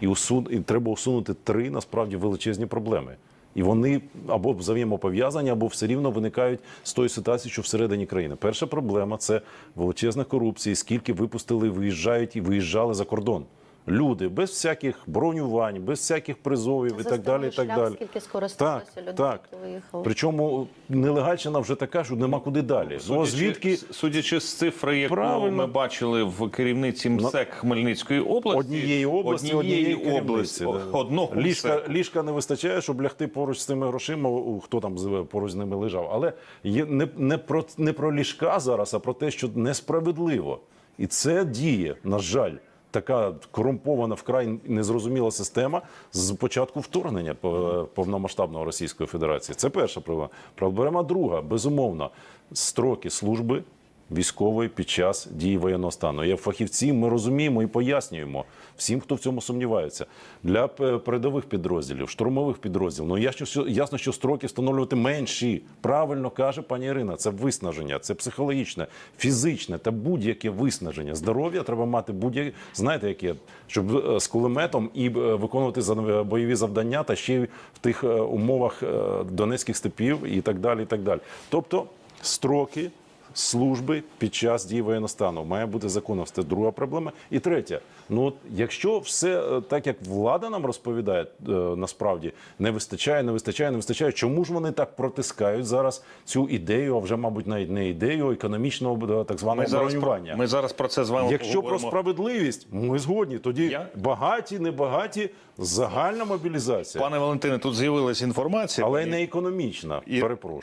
і, усун... і треба усунути три насправді величезні проблеми. І вони або взаємопов'язані, або все рівно виникають з тої ситуації, що всередині країни. Перша проблема це величезна корупція. Скільки випустили, виїжджають і виїжджали за кордон. Люди без всяких бронювань, без всяких призовів і так далі. І так шлях, далі. скільки скористалося Так, людей, так. виїхали. Причому нелегальщина вже така, що нема куди далі. Ну, звідки судячи з цифри, яку Правильно. ми бачили в керівниці МСЕК Хмельницької області, однієї області, однієї, області, керівниці, да. одного ліжка, ліжка не вистачає, щоб лягти поруч з цими грошима. у- Хто там з- поруч з ними лежав? Але є не, не про не про ліжка зараз, а про те, що несправедливо, і це діє, на жаль. Така корумпована вкрай незрозуміла система з початку вторгнення по- повномасштабного Російської Федерації. Це перша проблема. Проблема друга, безумовно, строки служби військової під час дії воєнного стану. Як фахівці, ми розуміємо і пояснюємо всім, хто в цьому сумнівається. Для передових підрозділів, штурмових підрозділів, ну ясно, що ясно, що строки встановлювати менші. Правильно каже пані Ірина, це виснаження, це психологічне, фізичне та будь-яке виснаження. Здоров'я треба мати будь-яке, знаєте, яке, щоб е, з кулеметом і е, виконувати бойові завдання, та ще й в тих е, умовах е, донецьких степів і так далі. І так далі. Тобто строки служби під час дії воєнного стану. Має бути законом. Це друга проблема. І третя, ну от якщо все е, так, як влада нам розповідає, е, насправді не вистачає, не вистачає, не вистачає. Чому ж вони так протискають зараз цю ідею, а вже, мабуть, навіть не ідею економічного е, так званого Ми зараз, бронювання? ми зараз про це з вами Якщо про справедливість, ми згодні. Тоді Я- багаті, небагаті, загальна мобілізація, Пане Валентине, тут з'явилася інформація. але не економічна. І- Перепрошую.